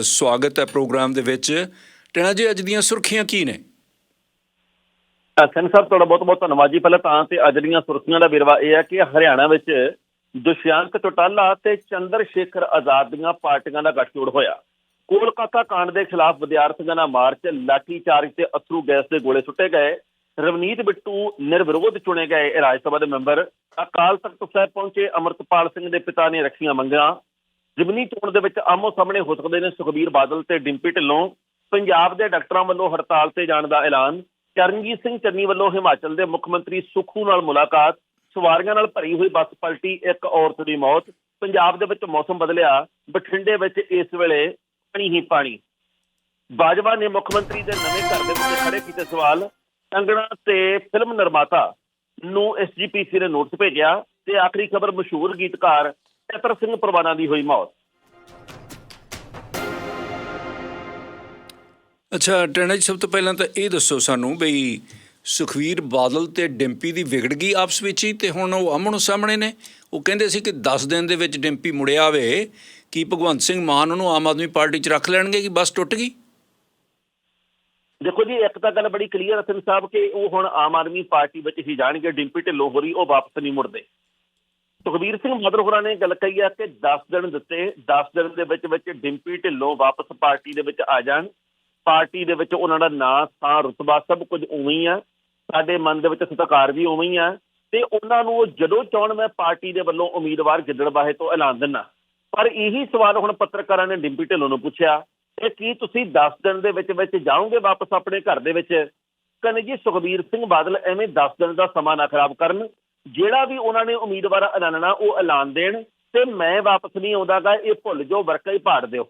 ਸਵਾਗਤ ਹੈ ਪ੍ਰੋਗਰਾਮ ਦੇ ਵਿੱਚ। ਟਣਾ ਜੀ, ਅੱਜ ਦੀਆਂ ਸੁਰਖੀਆਂ ਕੀ ਨੇ? ਸੈਨ ਸਾਹਿਬ, ਤੁਹਾਡਾ ਬਹੁਤ ਬਹੁਤ ਧੰਨਵਾਦ ਜੀ। ਪਹਿਲਾਂ ਤਾਂ ਤੇ ਅੱਜ ਦੀਆਂ ਸੁਰਖੀਆਂ ਦਾ ਵੇਰਵਾ ਇਹ ਹੈ ਕਿ ਹਰਿਆਣਾ ਵਿੱਚ ਦੁਸ਼ਯੰਤ ਚੌਟਾਲਾ ਤੇ ਚੰਦਰ ਸ਼ੇਖਰ ਆਜ਼ਾਦ ਦੀਆਂ ਪਾਰਟੀਆਂ ਦਾ ਗੱਠਜੋੜ ਹੋਇਆ। ਕੋਲਕਾਤਾ ਕਾਂਡ ਦੇ ਖਿਲਾਫ ਵਿਦਿਆਰਥੀਆਂ ਦਾ ਮਾਰਚ ਲਾਠੀਚਾਰਜ ਤੇ ਅਥਰੂ ਗੈਸ ਦੇ ਗੋਲੇ ਸੁੱਟੇ ਗਏ। ਰਵਨੀਤ ਬਿੱਟੂ ਨਿਰਵਿਰੋਧ ਚੁਣੇ ਗਏ। ਇਹ ਰਾਜ ਸਭਾ ਦੇ ਮੈਂਬਰ ਅਕਾਲ ਤਖਤ ਸਾਹਿਬ ਪਹੁੰਚੇ। ਅਮਰਤਪਾਲ ਸਿੰਘ ਦੇ ਪਿਤਾ ਨੇ ਰੱਖੀਆਂ ਮੰਗਾਂ। ਜਿਮਨੀ ਚੋਣ ਦੇ ਵਿੱਚ ਆਮੋ ਸਾਹਮਣੇ ਹੋ ਸਕਦੇ ਨੇ ਸੁਖਬੀਰ ਬਾਦਲ ਤੇ ਡਿੰਪੀ ਢਿੱਲੋਂ। ਪੰਜਾਬ ਦੇ ਡਾਕਟਰਾਂ ਵੱਲੋਂ ਹੜਤਾਲ ਤੇ ਜਾਣ ਦਾ ਐਲਾਨ। ਚਰਨਜੀਤ ਸਿੰਘ ਚੰਨੀ ਵੱਲੋਂ ਹਿਮਾਚਲ ਦੇ ਮੁੱਖ ਮੰਤਰੀ ਸੁਖੂ ਨਾਲ ਮੁਲਾਕਾਤ। ਸਵਾਰੀਆਂ ਨਾਲ ਭਰੀ ਹੋਈ ਬੱਸ ਪਲਟੀ ਇੱਕ ਔਰਤ ਦੀ ਮੌਤ। ਪੰਜਾਬ ਦੇ ਵਿੱਚ ਮੌਸਮ ਬਦਲਿਆ। ਬਠਿੰਡੇ ਵਿੱਚ ਇਸ ਵੇਲੇ ਪਾਣੀ ਹੀ ਪਾਣੀ। ਬਾਜਵਾ ਨੇ ਮੁੱਖ ਮੰਤਰੀ ਦੇ ਨਵੇਂ ਘਰ ਦੇ ਵਿੱਚ ਖੜੇ ਕੀਤੇ ਸਵਾਲ। ਕੰਗਣਾ ਤੇ ਫਿਲਮ ਨਿਰਮਾਤਾ ਨੂੰ ਐਸਜੀਪੀਸੀ ਨੇ ਨੋਟਿਸ ਭੇਜਿਆ ਤੇ ਆਖਰੀ ਖਬਰ ਮਸ਼ਹੂਰ ਗੀਤਕਾਰ ਚਤਰ ਸਿੰਘ ਪਰਵਾਨਾ ਦੀ ਹੋਈ ਮੌਤ। ਅੱਛਾ ਟਣਾ ਜੀ ਸਭ ਤੋਂ ਪਹਿਲਾਂ ਤਾਂ ਇਹ ਦੱਸੋ ਸਾਨੂੰ ਬਈ ਸੁਖਵੀਰ ਬਾਦਲ ਤੇ ਡਿੰਪੀ ਦੀ ਵਿਗੜ ਗਈ ਆਪਸ ਵਿੱਚ ਹੀ ਤੇ ਹੁਣ ਉਹ ਆਮਣੋ ਸਾਹਮਣੇ ਨੇ। ਉਹ ਕਹਿੰਦੇ ਸੀ ਕਿ 10 ਦਿਨ ਦੇ ਵਿੱਚ ਡਿੰਪੀ ਮੁੜਿਆ ਆਵੇ ਕੀ ਭਗਵੰਤ ਸਿੰਘ ਮਾਨ ਉਹਨੂੰ ਆਮ ਆਦਮੀ ਪਾਰਟੀ 'ਚ ਰੱਖ ਲੈਣਗੇ ਕਿ ਬਸ ਟੁੱਟ ਗਈ? ਦੇਖੋ ਜੀ ਇੱਕ ਤਾਂ ਗੱਲ ਬੜੀ ਕਲੀਅਰ ਹੈ ਸਿੰਘ ਸਾਹਿਬ ਕਿ ਉਹ ਹੁਣ ਆਮ ਆਦਮੀ ਪਾਰਟੀ ਵਿੱਚ ਹੀ ਜਾਣਗੇ ਡਿੰਪੀ ਢਿੱਲੋਂ ਹੋਰੀ ਉਹ ਵਾਪਸ ਨਹੀਂ ਮੁੜਦੇ। ਸੁਖਬੀਰ ਸਿੰਘ ਬਾਦਲ ਹੋਰਾਂ ਨੇ ਗੱਲ ਕਹੀ ਹੈ ਕਿ 10 ਦਿਨ ਦਿੱਤੇ 10 ਦਿਨ ਦੇ ਵਿੱਚ ਵਿੱਚ ਡਿੰਪੀ ਢਿੱਲੋਂ ਵਾਪਸ ਪਾਰਟੀ ਦੇ ਵਿੱਚ ਆ ਜਾਣ। ਪਾਰਟੀ ਦੇ ਵਿੱਚ ਉਹਨਾਂ ਦਾ ਨਾਂ, ਥਾਂ, ਰੁਤਬਾ ਸਭ ਕੁਝ ਉਵੇਂ ਹੀ ਆ। ਸਾਡੇ ਮਨ ਦੇ ਵਿੱਚ ਸਤਿਕਾਰ ਵੀ ਉਵੇਂ ਹੀ ਆ। ਤੇ ਉਹਨਾਂ ਨੂੰ ਉਹ ਜਦੋਂ ਚਾਹਣ ਮੈਂ ਪਾਰਟੀ ਦੇ ਵੱਲੋਂ ਉਮੀਦਵਾਰ ਗਿੱਦੜਬਾਹੇ ਤੋਂ ਐਲਾਨ ਦਿੰਨਾ। ਪਰ ਇਹੀ ਸਵਾਲ ਹੁਣ ਪੱਤਰਕਾਰਾਂ ਨੇ ਡਿੰਪੀ ਢਿੱਲੋਂ ਨੂੰ ਪੁੱਛਿਆ ਕਿ ਕੀ ਤੁਸੀਂ 10 ਦਿਨ ਦੇ ਵਿੱਚ ਵਿੱਚ ਜਾਓਗੇ ਵਾਪਸ ਆਪਣੇ ਘਰ ਦੇ ਵਿੱਚ? ਕਹਿੰਦੇ ਜੀ ਸੁਖਬੀਰ ਸਿੰਘ ਬਾਦਲ ਐਵੇਂ 10 ਦਿਨ ਦਾ ਸਮਾਂ ਨਾ ਖਰਾਬ ਕਰਨ। ਜਿਹੜਾ ਵੀ ਉਹਨਾਂ ਨੇ ਉਮੀਦਵਾਰ ਐਲਾਨਣਾ, ਉਹ ਐਲਾਨ ਦੇਣ ਤੇ ਮੈਂ ਵਾਪਸ ਨਹੀਂ ਆਉਂਦਾਗਾ, ਇਹ ਭੁੱਲ ਜਾਓ, ਵਰਕਾ ਹੀ ਪਾੜ ਦਿਓ।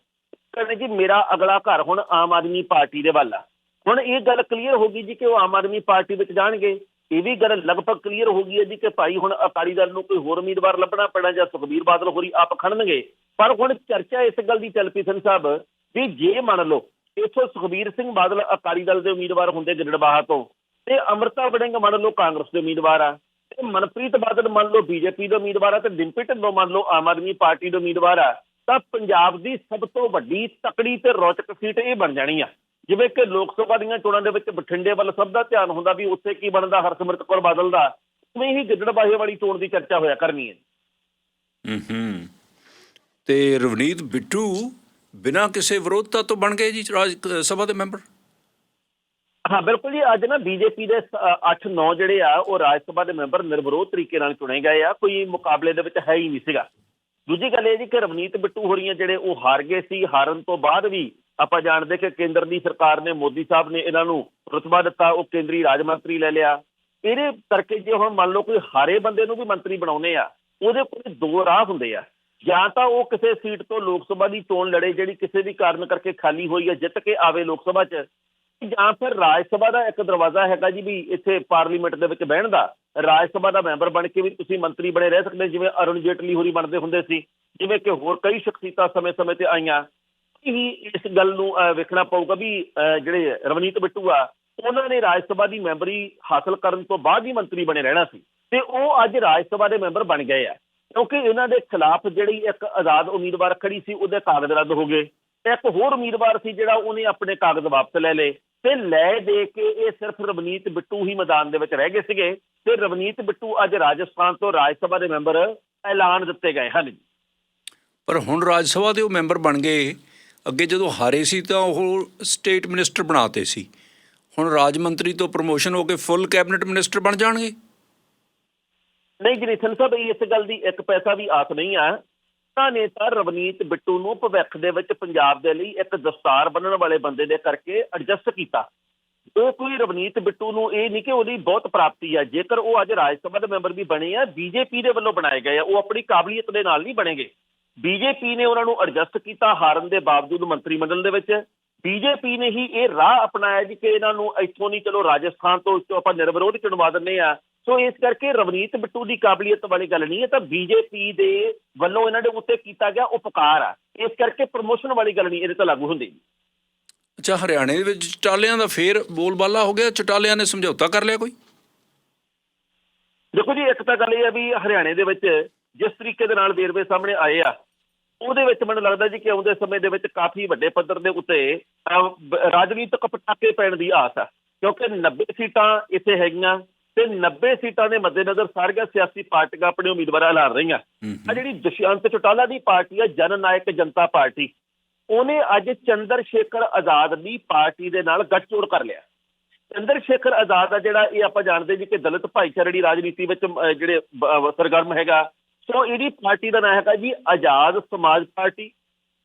ਕਹਿੰਦੇ ਜੀ, ਮੇਰਾ ਅਗਲਾ ਘਰ ਹੁਣ ਆਮ ਆਦਮੀ ਪਾਰਟੀ ਦੇ ਵੱਲ ਆ। ਹੁਣ ਇਹ ਗੱਲ ਕਲੀਅਰ ਹੋ ਗਈ ਜੀ ਕਿ ਉਹ ਆਮ ਆਦਮੀ ਪਾਰਟੀ ਵਿੱਚ ਜਾਣਗੇ। ਇਹ ਵੀ ਗੱਲ ਲਗਭਗ ਕਲੀਅਰ ਹੋ ਗਈ ਹੈ ਜੀ ਕਿ ਭਾਈ ਹੁਣ ਅਕਾਲੀ ਦਲ ਨੂੰ ਕੋਈ ਹੋਰ ਉਮੀਦਵਾਰ ਲੱਭਣਾ ਪੈਣਾ ਜਾਂ ਸੁਖਬੀਰ ਬਾਦਲ ਹੋਰੀ ਆਪ ਖੜਨਗੇ। ਪਰ ਹੁਣ ਚਰਚਾ ਇਸ ਗੱਲ ਦੀ ਚੱਲ ਪਈ ਸਨ ਸਾਹਿਬ ਵੀ ਜੇ ਮੰਨ ਲਓ ਇੱਥੋਂ ਸੁਖਬੀਰ ਸਿੰਘ ਬਾਦਲ ਅਕਾਲੀ ਦਲ ਦੇ ਉਮੀਦਵਾਰ ਹੁੰਦੇ ਗਿੱਦੜਬਾਹਾ ਤੋਂ ਤੇ ਅਮਰਤਾ ਵੜਿੰਗ ਮੰਨ ਲਓ ਕਾਂਗਰਸ ਦੇ ਉਮੀਦਵਾਰ ਆ ਮਨਪ੍ਰੀਤ ਬਾਦਲ ਮੰਨ ਲਓ ਬੀਜੇਪੀ ਦੇ ਉਮੀਦਵਾਰ ਆ ਤੇ ਡਿੰਪੀ ਢਿੱਲੋਂ ਮੰਨ ਲਓ ਆਮ ਆਦਮੀ ਪਾਰਟੀ ਦੇ ਉਮੀਦਵਾਰ ਆ, ਤਾਂ ਪੰਜਾਬ ਦੀ ਸਭ ਤੋਂ ਵੱਡੀ ਤਕੜੀ ਤੇ ਰੌਚਕ ਸੀਟ ਇਹ ਬਣ ਜਾਣੀ ਆ। ਜਿਵੇਂ ਕਿ ਲੋਕ ਸਭਾ ਦੀਆਂ ਚੋਣਾਂ ਦੇ ਵਿੱਚ ਬਠਿੰਡੇ ਵੱਲ ਸਭ ਦਾ ਧਿਆਨ ਹੁੰਦਾ ਵੀ ਉੱਥੇ ਕੀ ਬਣਦਾ ਹਰਸਿਮਰਤ ਕੌਰ ਬਾਦਲ ਦਾ, ਉਵੇਂ ਹੀ ਗਿੱਦੜਬਾਹੇ ਵਾਲੀ ਚੋਣ ਦੀ ਚਰਚਾ ਹੋਇਆ ਕਰਨੀ ਹੈ। ਹੂੰ ਹੂੰ ਤੇ ਰਵਨੀਤ ਬਿੱਟੂ ਬਿਨਾਂ ਕਿਸੇ ਵਿਰੋਧਤਾ ਤੋਂ ਬਣ ਗਏ ਜੀ ਰਾਜ, ਸਭਾ ਦੇ ਮੈਂਬਰ? ਹਾਂ, ਬਿਲਕੁਲ ਜੀ, ਅੱਜ ਨਾ ਬੀਜੇਪੀ ਦੇ 8-9 ਜਿਹੜੇ ਆ, ਉਹ ਰਾਜ ਸਭਾ ਦੇ ਮੈਂਬਰ ਨਿਰਵਿਰੋਧ ਤਰੀਕੇ ਨਾਲ ਚੁਣੇ ਗਏ ਆ, ਕੋਈ ਮੁਕਾਬਲੇ ਦੇ ਵਿੱਚ ਹੈ ਹੀ ਨਹੀਂ ਸੀਗਾ। ਦੂਜੀ ਗੱਲ ਇਹ ਜੀ ਕਿ ਰਵਨੀਤ ਬਿੱਟੂ ਹੋਰੀਆਂ ਜਿਹੜੇ ਉਹ ਹਾਰ ਗਏ ਸੀ, ਹਾਰਨ ਤੋਂ ਬਾਅਦ ਵੀ ਆਪਾਂ ਜਾਣਦੇ ਕਿ ਕੇਂਦਰ ਦੀ ਸਰਕਾਰ ਨੇ, ਮੋਦੀ ਸਾਹਿਬ ਨੇ ਇਹਨਾਂ ਨੂੰ ਰੁਤਬਾ ਦਿੱਤਾ, ਉਹ ਕੇਂਦਰੀ ਰਾਜ ਮੰਤਰੀ ਲੈ ਲਿਆ। ਇਹਦੇ ਕਰਕੇ ਜੇ ਹੁਣ ਮੰਨ ਲਓ ਕੋਈ ਹਾਰੇ ਬੰਦੇ ਨੂੰ ਵੀ ਮੰਤਰੀ ਬਣਾਉਨੇ ਆ, ਉਹਦੇ ਕੋਲ ਦੋ ਰਾਹ ਹੁੰਦੇ ਆ। ਜਾਂ ਤਾਂ ਉਹ ਕਿਸੇ ਸੀਟ ਤੋਂ ਲੋਕ ਸਭਾ ਦੀ ਚੋਣ ਲੜੇ, ਜਿਹੜੀ ਕਿਸੇ ਵੀ ਕਾਰਨ ਕਰਕੇ ਖਾਲੀ ਹੋਈ ਹੈ ਜਿੱਤ ਕੇ ਆਵੇ ਲੋਕ ਸਭਾ 'ਚ ਜਾਂ ਫਿਰ ਰਾਜ ਸਭਾ ਦਾ ਇੱਕ ਦਰਵਾਜ਼ਾ ਹੈਗਾ ਜੀ ਵੀ ਇੱਥੇ ਪਾਰਲੀਮੈਂਟ ਦੇ ਵਿੱਚ ਬਹਿਣ ਦਾ ਰਾਜ ਸਭਾ ਦਾ ਮੈਂਬਰ ਬਣ ਕੇ ਵੀ ਤੁਸੀਂ ਮੰਤਰੀ ਬਣੇ ਰਹਿ ਸਕਦੇ ਜਿਵੇਂ ਅਰੁਣ ਜੇਟਲੀ ਹੋਰੀ ਬਣਦੇ ਹੁੰਦੇ ਸੀ ਜਿਵੇਂ ਕਿ ਹੋਰ ਕਈ ਸ਼ਖਸੀਅਤਾਂ ਸਮੇਂ-ਸਮੇਂ ਤੇ ਆਈਆਂ। ਹੀ ਇਸ ਗੱਲ ਨੂੰ ਅਹ, ਵੇਖਣਾ ਪਊਗਾ ਵੀ ਜਿਹੜੇ ਰਵਨੀਤ ਬਿੱਟੂ ਆ ਉਹਨਾਂ ਨੇ ਰਾਜ ਸਭਾ ਦੀ ਮੈਂਬਰੀ ਹਾਸਲ ਕਰਨ ਤੋਂ ਬਾਅਦ ਹੀ ਮੰਤਰੀ ਬਣੇ ਰਹਿਣਾ ਸੀ। ਤੇ ਉਹ ਅੱਜ ਰਾਜ ਸਭਾ ਦੇ ਮੈਂਬਰ ਬਣ ਗਏ ਆ। ਕਿਉਂਕਿ ਇਹਨਾਂ ਦੇ ਖਿਲਾਫ ਜਿਹੜੀ ਇੱਕ ਆਜ਼ਾਦ ਉਮੀਦਵਾਰ ਖੜੀ ਸੀ ਉਹਦੇ ਕਾਗਜ਼ ਰੱਦ ਹੋ ਗਏ। ਇੱਕ ਹੋਰ ਉਮੀਦਵਾਰ ਸੀ ਜਿਹੜਾ ਉਹਨੇ ਆਪਣੇ ਕਾਗਜ਼ ਵਾਪਸ ਲੈ ਲਏ। ਤੇ ਲੈ ਦੇ ਕੇ ਇਹ ਸਿਰਫ ਰਵਨੀਤ ਬਿੱਟੂ ਹੀ ਮੈਦਾਨ ਦੇ ਵਿੱਚ ਰਹਿ ਗਏ ਸੀਗੇ ਤੇ ਰਵਨੀਤ ਬਿੱਟੂ ਅੱਜ ਰਾਜਸਥਾਨ ਤੋਂ ਰਾਜ ਸਭਾ ਦੇ ਮੈਂਬਰ ਐਲਾਨ ਦਿੱਤੇ ਗਏ ਹਨ। ਜੀ ਪਰ ਹੁਣ ਰਾਜ ਸਭਾ ਦੇ ਉਹ ਮੈਂਬਰ ਬਣ ਗਏ। ਅੱਗੇ ਜਦੋਂ ਹਾਰੇ ਸੀ ਤਾਂ ਉਹ ਸਟੇਟ ਮਿਨਿਸਟਰ ਬਣਾਤੇ ਸੀ। ਹੁਣ ਰਾਜ ਮੰਤਰੀ ਤੋਂ ਪ੍ਰਮੋਸ਼ਨ ਹੋ ਕੇ ਫੁੱਲ ਕੈਬਨਿਟ ਮਿਨਿਸਟਰ ਬਣ ਜਾਣਗੇ। ਨਹੀਂ ਜੀ ਨਿਥਨ ਸਾਹਿਬ ਇਸ ਗੱਲ ਦੀ ਇੱਕ ਪੈਸਾ ਵੀ ਆਸ ਨਹੀਂ ਆ ਨੇ ਤਾਂ ਰਵਨੀਤ ਬਿੱਟੂ ਨੂੰ ਭਵਿੱਖ ਦੇ ਵਿੱਚ ਪੰਜਾਬ ਦੇ ਲਈ ਇੱਕ ਦਸਤਾਰ ਬੰਨਣ ਵਾਲੇ ਬੰਦੇ ਦੇ ਕਰਕੇ ਐਡਜਸਟ ਕੀਤਾ। ਉਹ ਕੋਈ ਰਵਨੀਤ ਬਿੱਟੂ ਨੂੰ ਇਹ ਨਹੀਂ ਕਿ ਉਹਦੀ ਬਹੁਤ ਪ੍ਰਾਪਤੀ ਆ, ਜੇਕਰ ਉਹ ਅੱਜ ਰਾਜ ਸਭਾ ਦੇ ਮੈਂਬਰ ਵੀ ਬਣੇ ਆ, ਬੀਜੇਪੀ ਦੇ ਵੱਲੋਂ ਬਣਾਏ ਗਏ ਆ, ਉਹ ਆਪਣੀ ਕਾਬਲੀਅਤ ਦੇ ਨਾਲ ਨਹੀਂ ਬਣੇਗੇ। ਬੀਜੇਪੀ ਨੇ ਉਹਨਾਂ ਨੂੰ ਐਡਜਸਟ ਕੀਤਾ ਹਾਰਨ ਦੇ ਬਾਵਜੂਦ ਮੰਤਰੀ ਮੰਡਲ ਦੇ ਵਿੱਚ। ਬੀਜੇਪੀ ਨੇ ਹੀ ਇਹ ਰਾਹ ਅਪਣਾਇਆ ਜੀ ਕਿ ਇਹਨਾਂ ਨੂੰ ਇੱਥੋਂ ਨਹੀਂ, ਚਲੋ ਰਾਜਸਥਾਨ ਤੋਂ ਇੱਥੋਂ ਆਪਾਂ ਨਿਰਵਿਰੋਧ ਚੁਣਵਾ ਦਿੰਦੇ ਆ। ਸੋ ਇਸ ਕਰਕੇ ਰਵਨੀਤ ਬਿੱਟੂ ਦੀ ਕਾਬਲੀਅਤ ਵਾਲੀ ਗੱਲ ਨਹੀਂ ਹੈ ਤਾਂ ਬੀਜੇਪੀ ਦੇ ਵੱਲੋਂ ਇਹਨਾਂ ਦੇ ਉੱਤੇ ਕੀਤਾ ਗਿਆ ਉਪਕਾਰ ਆ। ਇਸ ਕਰਕੇ ਪ੍ਰਮੋਸ਼ਨ ਵਾਲੀ ਗੱਲ ਨਹੀਂ ਇਹਦੇ ਤੇ ਲਾਗੂ ਹੁੰਦੀ। ਅੱਛਾ ਹਰਿਆਣੇ ਦੇ ਵਿੱਚ ਚਟਾਲਿਆਂ ਦਾ ਫੇਰ ਬੋਲਬਾਲਾ ਹੋ ਗਿਆ ਚਟਾਲਿਆਂ ਨੇ ਸਮਝੌਤਾ ਕਰ ਲਿਆ ਕੋਈ? ਦੇਖੋ ਜੀ ਇੱਕ ਤਾਂ ਗੱਲ ਇਹ ਹੈ ਵੀ ਹਰਿਆਣੇ ਦੇ ਵਿੱਚ ਜਿਸ ਤਰੀਕੇ ਦੇ ਨਾਲ ਵੇਰਵੇ ਸਾਹਮਣੇ ਆਏ ਆ ਉਹਦੇ ਵਿੱਚ ਮੈਨੂੰ ਲੱਗਦਾ ਜੀ ਕਿ ਆਉਂਦੇ ਸਮੇਂ ਦੇ ਵਿੱਚ ਕਾਫੀ ਵੱਡੇ ਪੱਧਰ ਦੇ ਉੱਤੇ ਰਾਜਨੀਤਿਕ ਪਟਾਕੇ ਪੈਣ ਦੀ ਆਸ ਹੈ ਕਿਉਂਕਿ 90 ਸੀਟਾਂ ਇੱਥੇ ਹੈਗੀਆਂ ਤੇ 90 ਸੀਟਾਂ ਦੇ ਮੱਦੇਨਜ਼ਰ ਸਾਰੀਆਂ ਸਿਆਸੀ ਪਾਰਟੀਆਂ ਆਪਣੇ ਉਮੀਦਵਾਰ ਐਲਾਨ ਰਹੀਆਂ। ਆ ਜਿਹੜੀ ਦੁਸ਼ਯੰਤ ਚੌਟਾਲਾ ਦੀ ਪਾਰਟੀ ਹੈ ਜਨ ਨਾਇਕ ਜਨਤਾ ਪਾਰਟੀ ਉਹਨੇ ਅੱਜ ਚੰਦਰ ਸ਼ੇਖਰ ਆਜ਼ਾਦ ਦੀ ਪਾਰਟੀ ਦੇ ਨਾਲ ਗੱਠਜੋੜ ਕਰ ਲਿਆ। ਚੰਦਰ ਸ਼ੇਖਰ ਆਜ਼ਾਦ ਆ ਜਿਹੜਾ ਇਹ ਆਪਾਂ ਜਾਣਦੇ ਜੀ ਕਿ ਦਲਿਤ ਭਾਈਚਾਰੇ ਦੀ ਰਾਜਨੀਤੀ ਵਿੱਚ ਜਿਹੜੇ ਸਰਗਰਮ ਹੈਗਾ ਸੋ ਇਹਦੀ ਪਾਰਟੀ ਦਾ ਨਾਮ ਹੈਗਾ ਜੀ ਆਜ਼ਾਦ ਸਮਾਜ ਪਾਰਟੀ।